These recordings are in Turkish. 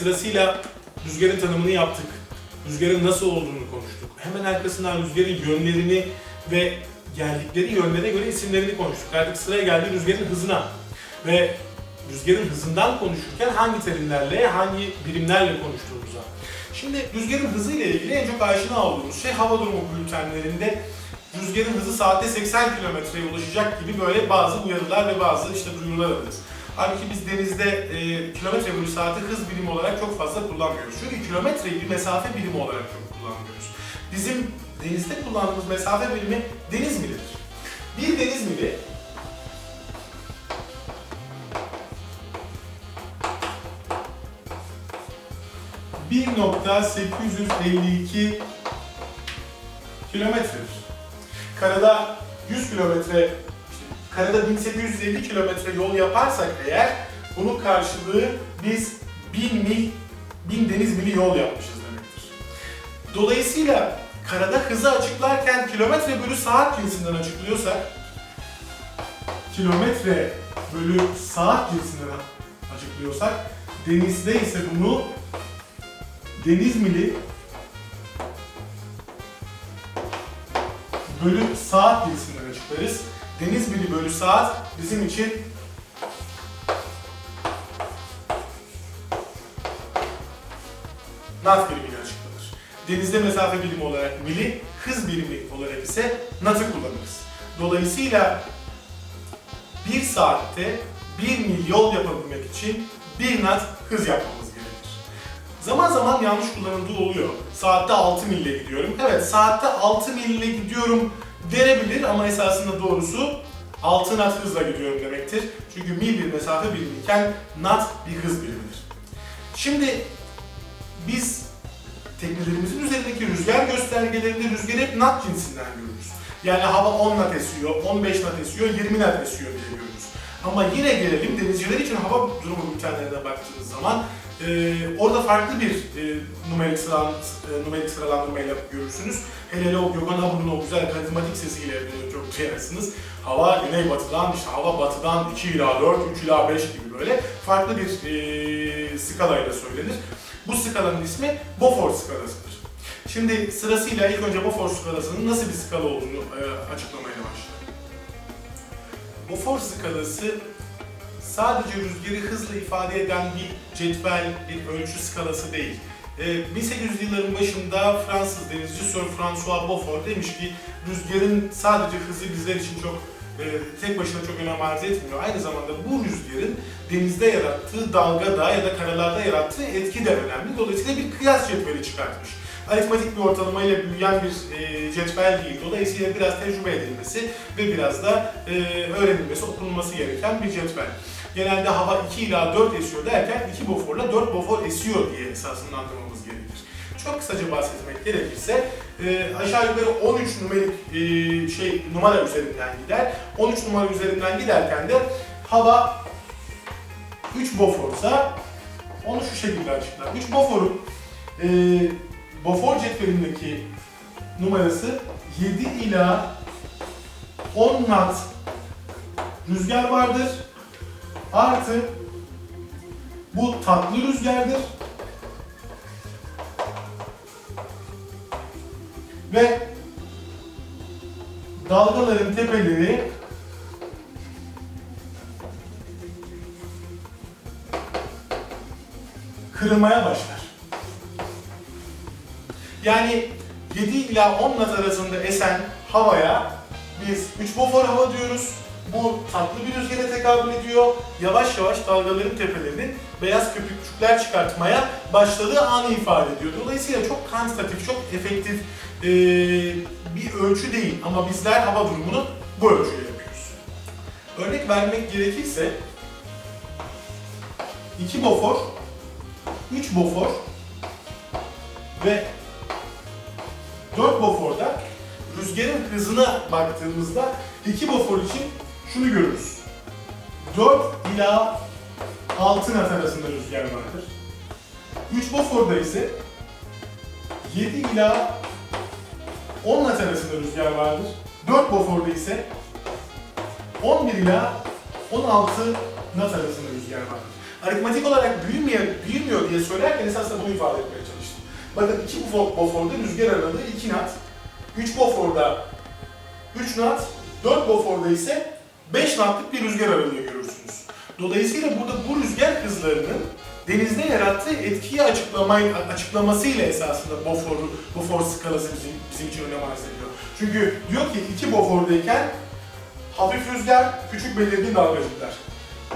sırasıyla rüzgarın tanımını yaptık. Rüzgarın nasıl olduğunu konuştuk. Hemen arkasından rüzgarın yönlerini ve geldikleri yönlere göre isimlerini konuştuk. Artık sıraya geldi rüzgarın hızına. Ve rüzgarın hızından konuşurken hangi terimlerle, hangi birimlerle konuştuğumuza. Şimdi rüzgarın hızıyla ilgili en çok aşina olduğumuz şey hava durumu bültenlerinde rüzgarın hızı saatte 80 kilometreye ulaşacak gibi böyle bazı uyarılar ve bazı işte duyurular alırız. Halbuki biz denizde e, kilometre bölü saati hız birimi olarak çok fazla kullanmıyoruz. Çünkü kilometreyi bir mesafe birimi olarak çok kullanmıyoruz. Bizim denizde kullandığımız mesafe birimi deniz milidir. Bir deniz mili ...1.852 kilometredir. Karada 100 kilometre, karada 1850 kilometre yol yaparsak eğer bunun karşılığı biz 1000 mil, 1000 deniz mili yol yapmışız demektir. Dolayısıyla karada hızı açıklarken kilometre bölü saat cinsinden açıklıyorsak kilometre bölü saat cinsinden açıklıyorsak denizde ise bunu deniz mili bölü saat cinsinden açıklarız. Deniz mili bölü saat bizim için knot birimiyle açıklanır. Denizde mesafe birimi olarak mili, hız birimi olarak ise knot'ı kullanırız. Dolayısıyla bir saatte bir mil yol yapabilmek için bir knot hız yapmamız gerekir. Zaman zaman yanlış kullanıldığı oluyor. Saatte 6 mille gidiyorum. Evet saatte 6 mille gidiyorum denebilir ama esasında doğrusu 6 knot hızla gidiyorum demektir. Çünkü mil bir mesafe birimiyken knot bir hız birimidir. Şimdi biz teknelerimizin üzerindeki rüzgar göstergelerinde rüzgarı hep knot cinsinden görürüz. Yani hava 10 knot esiyor, 15 knot esiyor, 20 knot esiyor diye görürüz. Ama yine gelelim denizciler için hava durumu bültenlerine baktığınız zaman e, orada farklı bir e, numerik, sıralan, e, numerik sıralandırmayla görürsünüz. Hele hele o Gökhan Abur'un o güzel karizmatik sesiyle çok duyarsınız. Hava güneybatıdan, işte hava batıdan 2 ila 4, 3 ila 5 gibi böyle farklı bir e, skalayla söylenir. Bu skalanın ismi Beaufort skalasıdır. Şimdi sırasıyla ilk önce Beaufort skalasının nasıl bir skala olduğunu e, açıklamaya başlayalım. Beaufort skalası sadece rüzgarı hızla ifade eden bir cetvel, bir ölçü skalası değil. E, 1800'lü yılların başında Fransız denizci Sir François Beaufort demiş ki rüzgarın sadece hızı bizler için çok e, tek başına çok önem arz etmiyor. Aynı zamanda bu rüzgarın denizde yarattığı dalgada ya da karalarda yarattığı etki de önemli. Dolayısıyla bir kıyas cetveli çıkartmış. Aritmatik bir ortalamayla büyüyen bir e, cetvel değil. Dolayısıyla biraz tecrübe edilmesi ve biraz da e, öğrenilmesi, okunulması gereken bir cetvel. Genelde hava 2 ila 4 esiyor derken 2 Beaufort'la 4 Beaufort esiyor diye esasında anlamamız gerekir. Çok kısaca bahsetmek gerekirse e, aşağı yukarı 13 numarik e, şey numara üzerinden gider. 13 numara üzerinden giderken de hava 3 Beaufort'sa onu şu şekilde açıklar. 3 Beaufort'un e, Beaufort cetvelindeki numarası 7 ila 10 knot rüzgar vardır. Artı bu tatlı rüzgardır. Ve dalgaların tepeleri kırılmaya başlar. Yani 7 ila 10 knot arasında esen havaya biz 3 Beaufort hava diyoruz. Bu tatlı bir rüzgara tekabül ediyor. Yavaş yavaş dalgaların tepelerinin beyaz köpükçükler çıkartmaya başladığı anı ifade ediyor. Dolayısıyla çok kantitatif, çok efektif ee, bir ölçü değil ama bizler hava durumunu bu ölçüyle yapıyoruz. Örnek vermek gerekirse 2 Beaufort, 3 Beaufort ve 4 Beaufort'da rüzgarın hızına baktığımızda 2 Beaufort için şunu görürüz. 4 ila 6 knot arasında rüzgar vardır. 3 Beaufort'da ise 7 ila 10 knot arasında rüzgar vardır. 4 Beaufort'da ise 11 ila 16 knot arasında rüzgar vardır. Aritmatik olarak büyümüyor, büyümüyor diye söylerken esasında bunu ifade etmeye çalıştım. Bakın iki bofor- boforda rüzgar aralığı 2 knot, 3 boforda 3 knot, 4 boforda ise 5 knotlık bir rüzgar aralığı görürsünüz. Dolayısıyla burada bu rüzgar hızlarının denizde yarattığı etkiyi açıklamayı, açıklamasıyla esasında Bofor, Bofor skalası bizim, bizim için önem arz ediyor. Çünkü diyor ki iki Bofor'dayken hafif rüzgar, küçük belirgin dalgacıklar.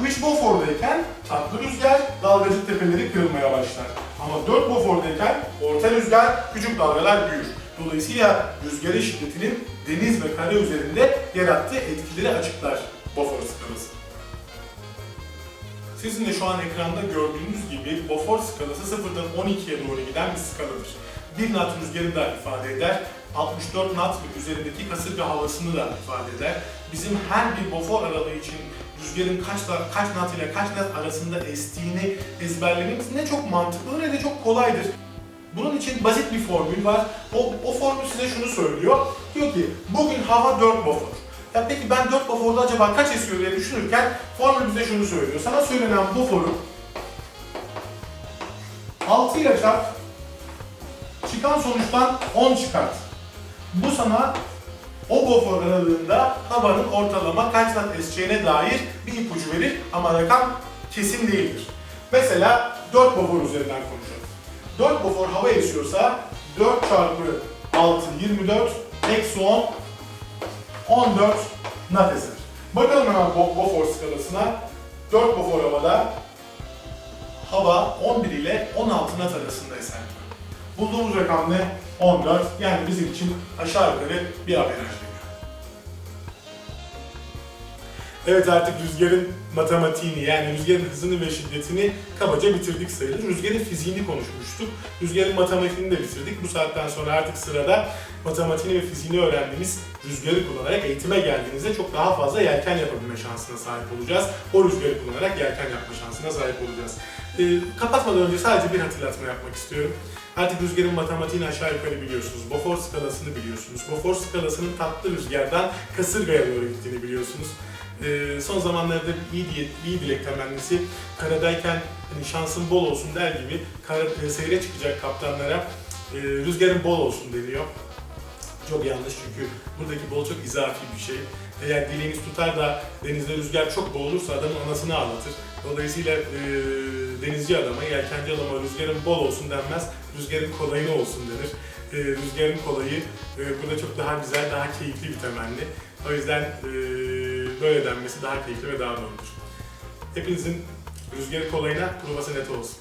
3 Bofor'dayken tatlı rüzgar, dalgacık tepeleri kırılmaya başlar. Ama 4 Bofor'dayken orta rüzgar, küçük dalgalar büyür. Dolayısıyla rüzgarın şiddetinin deniz ve kara üzerinde yarattığı etkileri açıklar Bofor skalası. Sizin de şu an ekranda gördüğünüz gibi Beaufort skalası 0'dan 12'ye doğru giden bir skaladır. 1 knot rüzgarı da ifade eder, 64 knot ve üzerindeki kasırga havasını da ifade eder. Bizim her bir Beaufort aralığı için rüzgarın kaç, kaç knot ile kaç knot arasında estiğini ezberlememiz ne çok mantıklı ne de çok kolaydır. Bunun için basit bir formül var. O, o formül size şunu söylüyor. Diyor ki bugün hava 4 Beaufort. Ya peki ben 4 Beaufort'da acaba kaç esiyor diye düşünürken formül bize şunu söylüyor. Sana söylenen Beaufort'u 6 ile çarp, çıkan sonuçtan 10 çıkart. Bu sana o Beaufort aralığında havanın ortalama kaç knot eseceğine dair bir ipucu verir ama rakam kesin değildir. Mesela 4 Beaufort üzerinden konuşalım. 4 Beaufort hava esiyorsa 4 çarpı 6 24 eksi 10 14 knot eser. Bakalım hemen Bo- Beaufort skalasına. 4 Beaufort havada hava 11 ile 16 knot arasında eser. Bulduğumuz rakam ne? 14. Yani bizim için aşağı yukarı bir averaj Evet artık rüzgarın matematiğini yani rüzgarın hızını ve şiddetini kabaca bitirdik sayılır. Rüzgarın fiziğini konuşmuştuk. Rüzgarın matematiğini de bitirdik. Bu saatten sonra artık sırada matematiğini ve fiziğini öğrendiğimiz rüzgarı kullanarak eğitime geldiğinizde çok daha fazla yelken yapabilme şansına sahip olacağız. O rüzgarı kullanarak yelken yapma şansına sahip olacağız. Ee, kapatmadan önce sadece bir hatırlatma yapmak istiyorum. Artık rüzgarın matematiğini aşağı yukarı biliyorsunuz. Beaufort skalasını biliyorsunuz. Beaufort skalasının tatlı rüzgardan kasırgaya doğru gittiğini biliyorsunuz. Ee, son zamanlarda iyi, diye, iyi dilek temennisi karadayken hani şansın bol olsun der gibi kara, e, seyre çıkacak kaptanlara e, rüzgarın bol olsun deniyor. Çok yanlış çünkü buradaki bol çok izafi bir şey. Eğer dileğiniz tutar da denizde rüzgar çok bol olursa adamın anasını ağlatır. Dolayısıyla e, denizci adama, yelkenci adama rüzgarın bol olsun denmez, rüzgarın kolayını olsun denir. E, rüzgarın kolayı e, burada çok daha güzel, daha keyifli bir temenni. O yüzden e, böyle denmesi daha keyifli ve daha doğrudur. Hepinizin rüzgarı kolayına provası net olsun.